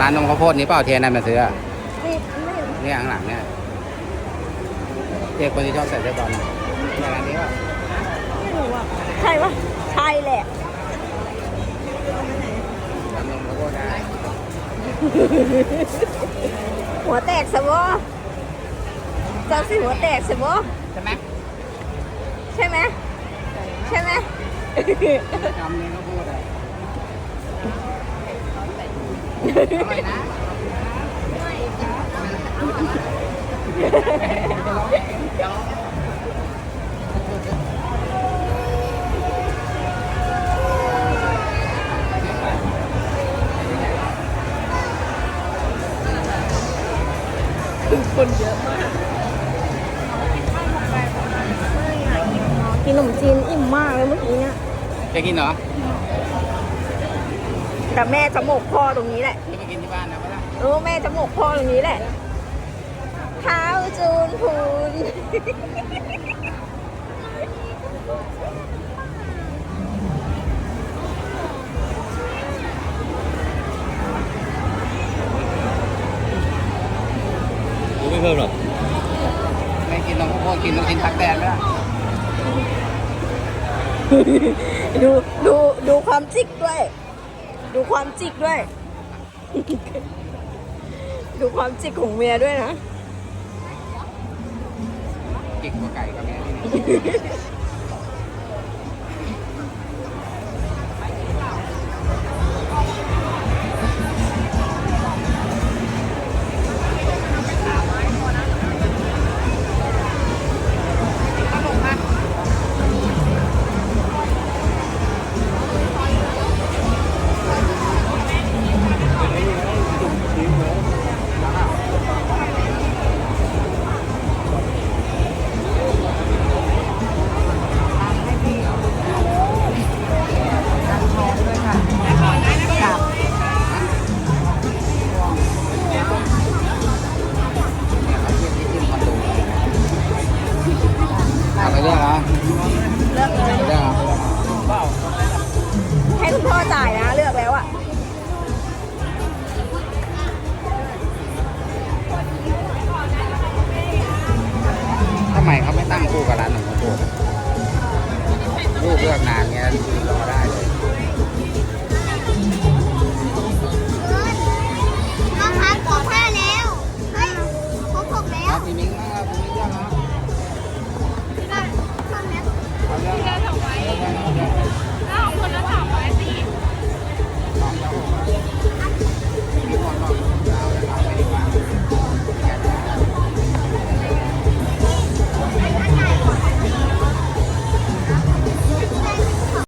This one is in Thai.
ร้านนมข้าวโพดนี้เปล่าเทียนนั่นมาซื้ออะนี่ไม่เห็นเนี่ยข้างหลังเนี่ยเด็กคนที่ชอบใส่เสื้อบอลน่ะเนี่ยร้านนี้ป่ะไม่รู้อะใช่ปะใช่แหละร้านนมข้าวโพดได้หัวแตกสบอเจ้าสิหัวแตกสบอใช่ไหมใช่ไหมใช่ไหมจำเนี่ยข้าวโพดอะ คนเยอะมากกินขนมจีนอิ่มมากเลยเมื่อกี้เนี่ย จะกินเหรอ แต่แม่จะหมกพ่อตรงนี้แหละจะไปกินที่บ้านนะไม่ได้เออแม่จะหมกพ่อตรงนี้แหละเท้าจูนพูนกูไม่เพิ่มหรอกไม่กินนมข้าวโพดกินลูกชิ้นทักแดนไม่ได้ดูดูดูความจิกด้วย ดูความจิกด้วย ดูความจิกของเมียด้วยนะจิกกว่าไก่กับแมู่กเรื่องงานเงี้ยรอได้